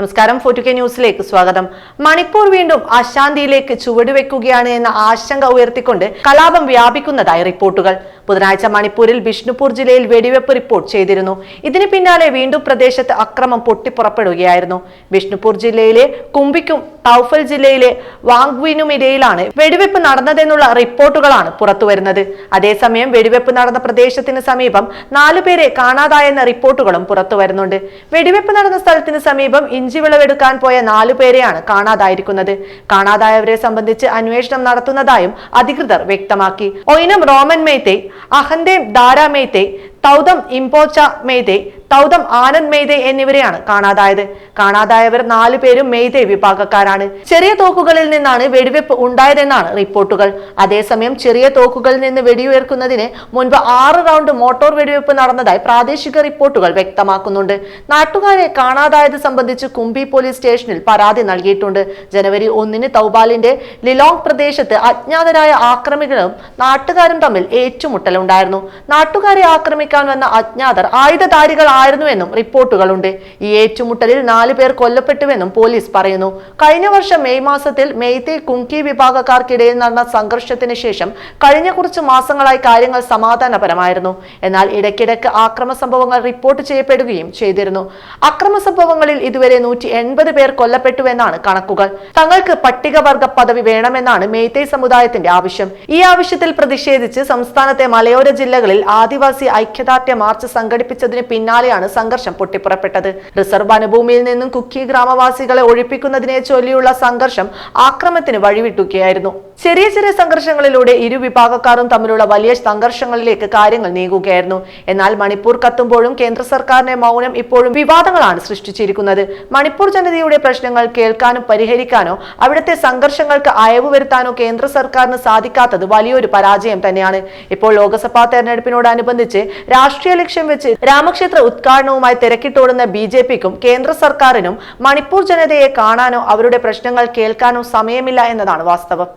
നമസ്കാരം. ഫോർട്ടു കെ ന്യൂസിലേക്ക് സ്വാഗതം. മണിപ്പൂർ വീണ്ടും അശാന്തിയിലേക്ക് ചുവടുവെക്കുകയാണ് എന്ന ആശങ്ക ഉയർത്തിക്കൊണ്ട് കലാപം വ്യാപിക്കുന്നതായി റിപ്പോർട്ടുകൾ. ബുധനാഴ്ച മണിപ്പൂരിൽ ബിഷ്ണുപൂർ ജില്ലയിൽ വെടിവെപ്പ് റിപ്പോർട്ട് ചെയ്തിരുന്നു. ഇതിന് പിന്നാലെ വീണ്ടും പ്രദേശത്ത് അക്രമം പൊട്ടിപ്പുറപ്പെടുകയായിരുന്നു. ബിഷ്ണുപൂർ ജില്ലയിലെ കുംബിക്കും തൗഫൽ ജില്ലയിലെ വാങ്വിനുമിടയിലാണ് വെടിവെപ്പ് നടന്നതെന്നുള്ള റിപ്പോർട്ടുകളാണ് പുറത്തുവരുന്നത്. അതേസമയം വെടിവെപ്പ് നടന്ന പ്രദേശത്തിന് സമീപം നാലുപേരെ കാണാതായെന്ന റിപ്പോർട്ടുകളും പുറത്തുവരുന്നുണ്ട്. വെടിവെപ്പ് നടന്ന സ്ഥലത്തിന് സമീപം ഇഞ്ചി വിളവെടുക്കാൻ പോയ നാലു പേരെയാണ് കാണാതായിരിക്കുന്നത്. കാണാതായവരെ സംബന്ധിച്ച് അന്വേഷണം നടത്തുന്നതായും അധികൃതർ വ്യക്തമാക്കി. ഒയിനം റോമൻ മേത്തെ അഹന്തേം ദാരാ മേത്തെ തൗതം ഇംപോച്ച മേതെ തൗതം ആനന്ദ് മെയ്തെ എന്നിവരെയാണ് കാണാതായത്. കാണാതായവർ നാലു പേരും മെയ്തെ വിഭാഗക്കാരാണ്. ചെറിയ തോക്കുകളിൽ നിന്നാണ് വെടിവെപ്പ് ഉണ്ടായതെന്നാണ് റിപ്പോർട്ടുകൾ. അതേസമയം ചെറിയ തോക്കുകളിൽ നിന്ന് വെടിയുയർക്കുന്നതിന് മുൻപ് ആറ് റൗണ്ട് മോട്ടോർ വെടിവെപ്പ് നടന്നതായി പ്രാദേശിക റിപ്പോർട്ടുകൾ വ്യക്തമാക്കുന്നുണ്ട്. നാട്ടുകാരെ കാണാതായത് സംബന്ധിച്ച് കുമ്പി പോലീസ് സ്റ്റേഷനിൽ പരാതി നൽകിയിട്ടുണ്ട്. ജനുവരി ഒന്നിന് തൗബാലിന്റെ ലിലോങ് പ്രദേശത്ത് അജ്ഞാതരായ ആക്രമികളും നാട്ടുകാരും തമ്മിൽ ഏറ്റുമുട്ടലുണ്ടായിരുന്നു. നാട്ടുകാരെ ആക്രമിക്കാൻ വന്ന അജ്ഞാതർ ആയുധധാരികളായിരുന്നുവെന്നും റിപ്പോർട്ടുകളുണ്ട്. ഈ ഏറ്റുമുട്ടലിൽ നാല് പേർ കൊല്ലപ്പെട്ടുവെന്നും പോലീസ് പറയുന്നു. കഴിഞ്ഞ വർഷം മെയ് മാസത്തിൽ മെയ്തെ കുങ്കി വിഭാഗക്കാർക്കിടയിൽ നടന്ന സംഘർഷത്തിന് ശേഷം കഴിഞ്ഞ കുറച്ച് മാസങ്ങളായി കാര്യങ്ങൾ സമാധാനപരമായിരുന്നു. എന്നാൽ ഇടയ്ക്കിടയ്ക്ക് ആക്രമ സംഭവങ്ങൾ റിപ്പോർട്ട് ചെയ്യപ്പെടുകയും ചെയ്തിരുന്നു. അക്രമ സംഭവങ്ങളിൽ ഇതുവരെ നൂറ്റി എൺപത് പേർ കൊല്ലപ്പെട്ടുവെന്നാണ് കണക്കുകൾ. തങ്ങൾക്ക് പട്ടികവർഗ പദവി വേണമെന്നാണ് മെയ്തേ സമുദായത്തിന്റെ ആവശ്യം. ഈ ആവശ്യത്തിൽ പ്രതിഷേധിച്ച് സംസ്ഥാനത്തെ മലയോര ജില്ലകളിൽ ആദിവാസി ഐക്യദാർഢ്യ മാർച്ച് സംഘടിപ്പിച്ചതിന് പിന്നാലെയാണ് സംഘർഷം പൊട്ടിപ്പുറപ്പെട്ടത്. റിസർവ് വനഭൂമിയിൽ നിന്നും കുക്കി ഗ്രാമവാസികളെ ഒഴിപ്പിക്കുന്നതിനെ ചൊല്ലിയുള്ള സംഘർഷം ആക്രമത്തിന് വഴിവിട്ടുകയായിരുന്നു. ചെറിയ ചെറിയ സംഘർഷങ്ങളിലൂടെ ഇരു വിഭാഗക്കാരും തമ്മിലുള്ള വലിയ സംഘർഷങ്ങളിലേക്ക് കാര്യങ്ങൾ നീങ്ങുകയായിരുന്നു. എന്നാൽ മണിപ്പൂർ കത്തുമ്പോഴും കേന്ദ്ര സർക്കാരിന്റെ മൗനം ഇപ്പോഴും വിവാദങ്ങളാണ് സൃഷ്ടിച്ചിരിക്കുന്നത്. മണിപ്പൂർ ജനതയുടെ പ്രശ്നങ്ങൾ കേൾക്കാനും പരിഹരിക്കാനോ അവിടുത്തെ സംഘർഷങ്ങൾക്ക് അയവ് വരുത്താനോ കേന്ദ്ര സർക്കാരിന് സാധിക്കാത്തത് വലിയൊരു പരാജയം തന്നെയാണ്. ഇപ്പോൾ ലോക്സഭാ തെരഞ്ഞെടുപ്പിനോടനുബന്ധിച്ച് രാഷ്ട്രീയ ലക്ഷ്യം വെച്ച് രാമക്ഷേത്ര ഉദ്ഘാടനവുമായി തിരക്കിട്ടോടുന്ന ബി ജെ പിക്കും കേന്ദ്ര സർക്കാരിനും മണിപ്പൂർ ജനതയെ കാണാനോ അവരുടെ പ്രശ്നങ്ങൾ കേൾക്കാനോ സമയമില്ല എന്നതാണ് വാസ്തവം.